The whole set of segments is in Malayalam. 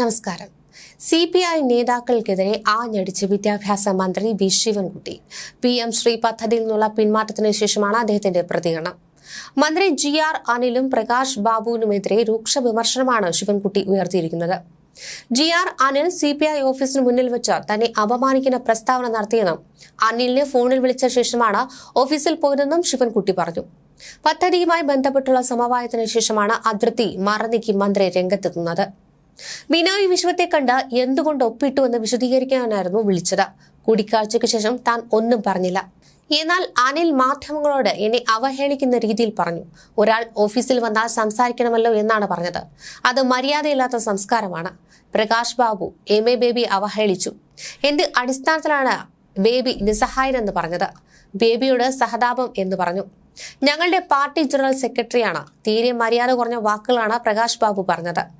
നമസ്കാരം. സി പി ഐ നേതാക്കൾക്കെതിരെ ആഞ്ഞടിച്ച് വിദ്യാഭ്യാസ മന്ത്രി V Sivankutty. P M Shri പദ്ധതിയിൽ നിന്നുള്ള പിന്മാറ്റത്തിന് ശേഷമാണ് അദ്ദേഹത്തിന്റെ പ്രതികരണം. മന്ത്രി ജി ആർ അനിലും പ്രകാശ് ബാബുവിനുമെതിരെ രൂക്ഷ വിമർശനമാണ് Sivankutty ഉയർത്തിയിരിക്കുന്നത്. G R Anil C P I ഓഫീസിന് മുന്നിൽ വെച്ച് തന്നെ അപമാനിക്കുന്ന പ്രസ്താവന നടത്തിയെന്നും അനിലിനെ ഫോണിൽ വിളിച്ച ശേഷമാണ് ഓഫീസിൽ പോയതെന്നും ശിവൻകുട്ടി പറഞ്ഞു. പദ്ധതിയുമായി ബന്ധപ്പെട്ടുള്ള സമവായത്തിന് ശേഷമാണ് അതിർത്തി മറന്നിക്ക് മന്ത്രി രംഗത്തെത്തുന്നത്. ബിനോയ് വിശ്വത്തെ കണ്ട എന്തുകൊണ്ട് ഒപ്പിട്ടു എന്ന് വിശദീകരിക്കാനായിരുന്നു വിളിച്ചത്. കൂടിക്കാഴ്ചയ്ക്ക് ശേഷം താൻ ഒന്നും പറഞ്ഞില്ല. എന്നാൽ അനിൽ മാധ്യമങ്ങളോട് എന്നെ അവഹേളിക്കുന്ന രീതിയിൽ പറഞ്ഞു. ഒരാൾ ഓഫീസിൽ വന്നാൽ സംസാരിക്കണമല്ലോ എന്നാണ് പറഞ്ഞത്. അത് മര്യാദയില്ലാത്ത സംസ്കാരമാണ്. പ്രകാശ് ബാബു എം എ ബേബി അവഹേളിച്ചു. എന്ത് അടിസ്ഥാനത്തിലാണ് ബേബി നിസ്സഹായനെന്ന് പറഞ്ഞത്? ബേബിയോട് സഹതാപം എന്ന് പറഞ്ഞു. ഞങ്ങളുടെ പാർട്ടി ജനറൽ സെക്രട്ടറിയാണ്. തീരെ മര്യാദ കുറഞ്ഞ വാക്കുകളാണ് പ്രകാശ് ബാബു പറഞ്ഞത്.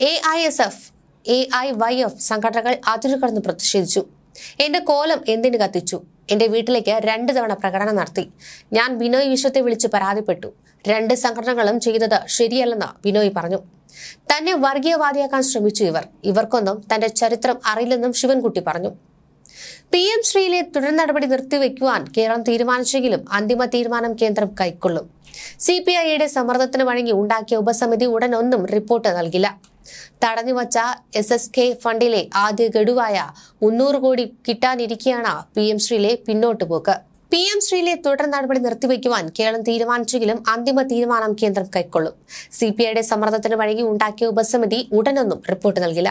A I S F A I Y F സംഘടനകൾ അതിരുകടന്ന് പ്രതിഷേധിച്ചു. എന്റെ കോലം എന്തിനു കത്തിച്ചു? എന്റെ വീട്ടിലേക്ക് രണ്ട് തവണ പ്രകടനം നടത്തി. ഞാൻ ബിനോയ് വിശ്വത്തെ വിളിച്ച് പരാതിപ്പെട്ടു. രണ്ട് സംഘടനകളും ചെയ്തത് ശരിയല്ലെന്ന് ബിനോയ് പറഞ്ഞു. തന്നെ വർഗീയവാദിയാക്കാൻ ശ്രമിച്ചു ഇവർ. ഇവർക്കൊന്നും തന്റെ ചരിത്രം അറിയില്ലെന്നും ശിവൻകുട്ടി പറഞ്ഞു. പി എം ശ്രീയിലെ തുടർ നടപടി നിർത്തിവെക്കുവാൻ കേരളം തീരുമാനിച്ചെങ്കിലും അന്തിമ തീരുമാനം കേന്ദ്രം കൈക്കൊള്ളും. സി പി ഐയുടെ സമ്മർദ്ദത്തിന് വഴങ്ങി ഉണ്ടാക്കിയ ഉപസമിതി ഉടനൊന്നും റിപ്പോർട്ട് നൽകില്ല. തടഞ്ഞുവച്ച എസ് എസ് കെ ഫണ്ടിലെ ആദ്യ ഗഡുവായ മുന്നൂറ് കോടി കിട്ടാനിരിക്കെയാണ് പി എം ശ്രീയിലെ പിന്നോട്ട് പോക്ക് പി എം ശ്രീയിലെ തുടർ നടപടി നിർത്തിവെക്കുവാൻ കേരളം തീരുമാനിച്ചെങ്കിലും അന്തിമ തീരുമാനം കേന്ദ്രം കൈക്കൊള്ളും. സി പി ഐയുടെ സമ്മർദ്ദത്തിന് വഴങ്ങി ഉണ്ടാക്കിയ ഉപസമിതി ഉടനൊന്നും റിപ്പോർട്ട് നൽകില്ല.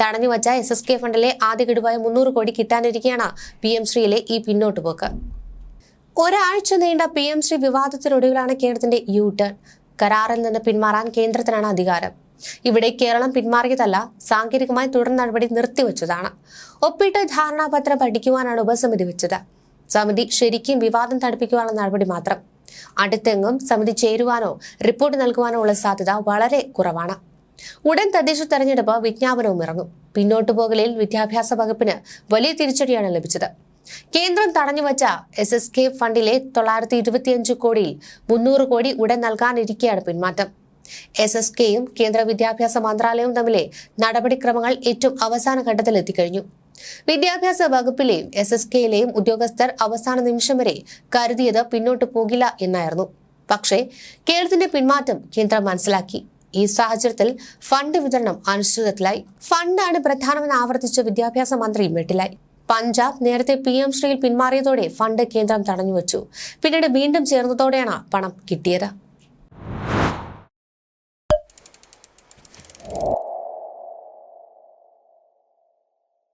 തടഞ്ഞുവച്ച എസ് എസ് കെ ഫണ്ടിലെ ആദ്യ ഗഡുവായ മുന്നൂറ് കോടി കിട്ടാനിരിക്കെയാണ് പി എം ശ്രീയിലെ ഈ പിന്നോട്ട് പോക്ക്. ഒരാഴ്ച നീണ്ട പി എം ശ്രീ വിവാദത്തിനൊടുവിലാണ് കേരളത്തിന്റെ യു ടേൺ കരാറിൽ നിന്ന് പിന്മാറാൻ കേന്ദ്രത്തിനാണ് അധികാരം. ഇവിടെ കേരളം പിന്മാറിയതല്ല സാങ്കേതികമായി തുടർ നടപടി നിർത്തിവെച്ചതാണ്. ഒപ്പിട്ട് ധാരണാപത്രം പഠിക്കുവാനാണ് ഉപസമിതി വെച്ചത്. സമിതി ശരിക്കും വിവാദം തടുപ്പിക്കുവാനുള്ള നടപടി മാത്രം. അടുത്തെങ്ങും സമിതി ചേരുവാനോ റിപ്പോർട്ട് നൽകുവാനോ ഉള്ള സാധ്യത വളരെ കുറവാണ്. ഉടൻ തദ്ദേശ തെരഞ്ഞെടുപ്പ് വിജ്ഞാപനവും ഇറങ്ങും. പിന്നോട്ടു പോകലിൽ വിദ്യാഭ്യാസ വകുപ്പിന് വലിയ തിരിച്ചടിയാണ് ലഭിച്ചത്. കേന്ദ്രം തടഞ്ഞുവച്ച എസ് എസ് കെ ഫണ്ടിലെ തൊള്ളായിരത്തി ഇരുപത്തിയഞ്ച് കോടിയിൽ മുന്നൂറ് കോടി ഉടൻ നൽകാനിരിക്കെയാണ് പിന്മാറ്റം. എസ് എസ് കെയും കേന്ദ്ര വിദ്യാഭ്യാസ മന്ത്രാലയവും തമ്മിലെ നടപടിക്രമങ്ങൾ ഏറ്റവും അവസാന ഘട്ടത്തിൽ എത്തിക്കഴിഞ്ഞു വിദ്യാഭ്യാസ വകുപ്പിലെയും എസ് എസ് കെയിലെയും ഉദ്യോഗസ്ഥർ അവസാന നിമിഷം വരെ കരുതിയത് പിന്നോട്ട് പോകില്ല എന്നായിരുന്നു. പക്ഷേ കേരളത്തിന്റെ പിന്മാറ്റം കേന്ദ്രം മനസ്സിലാക്കി. ഈ സാഹചര്യത്തിൽ ഫണ്ട് വിതരണം അനിശ്ചിതത്തിലായി. ഫണ്ടാണ് പ്രധാനമെന്ന് ആവർത്തിച്ച വിദ്യാഭ്യാസ മന്ത്രി വെട്ടിലായി. പഞ്ചാബ് നേരത്തെ പി എം ശ്രീയിൽ പിന്മാറിയതോടെ ഫണ്ട് കേന്ദ്രം തടഞ്ഞുവച്ചു. പിന്നീട് വീണ്ടും ചേർന്നതോടെയാണ് പണം കിട്ടിയത്.